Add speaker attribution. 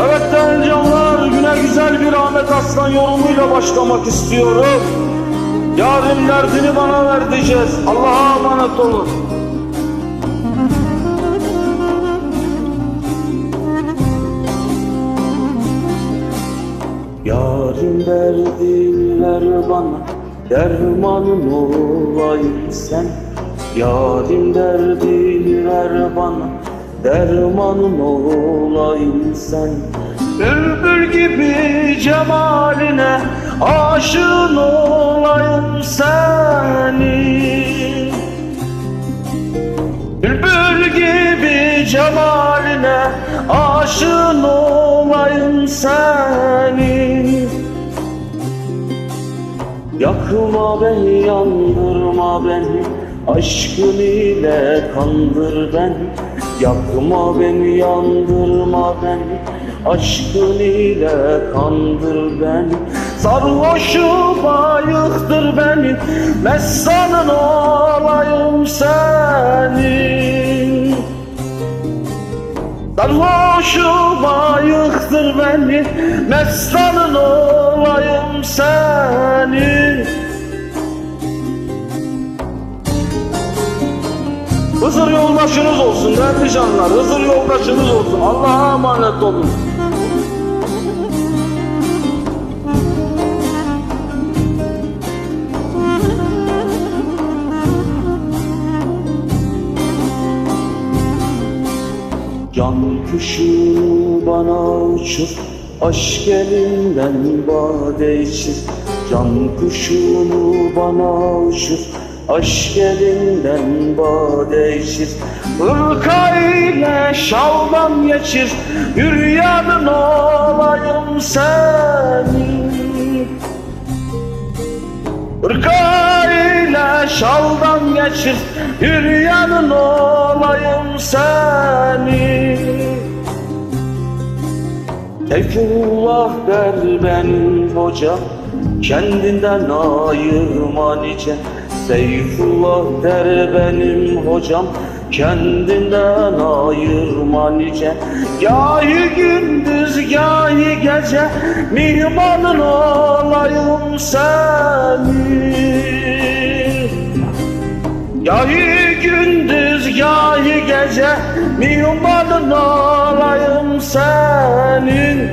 Speaker 1: Evet değerli canlar, güne güzel bir Ahmet Aslan yorumuyla başlamak istiyorum. Yarın derdini bana ver diyeceğiz. Allah'a emanet olun. Yarın derdini ver bana, dermanım olayım sen. Yarın derdini ver bana, dermanım olayım sen. Bülbül gibi cemaline aşığın olayım senin. Bülbül gibi cemaline aşığın olayım senin Yakma beni, yandırma beni Aşkın ile kandır beni Yakma beni, yandırma beni Aşkın ile kandır beni. Sarhoşum ayıktır beni. Messanın olayım senin. Sarhoşum ayıktır beni. Meslanın olayım senin Hızır yoldaşınız olsun değerli canlar Hızır yoldaşınız olsun. Allah'a emanet olun. Can kuşu bana uçur Aşk elinden bade içir Can kuşunu bana uçur Aşk elinden bade içir Hırka ile şaldan geçir. Hüryanın olayım senin Irka ile şaldan geçir. Hüryanın olayım senin Seyfullah der benim hoca. Kendinden ayırma nice Seyfullah der benim hocam Kendinden ayırma nice. Gahi gündüz gahi gece Mihmanın olayım senin Gahi gündüz gahi gece Mihmanın olayım senin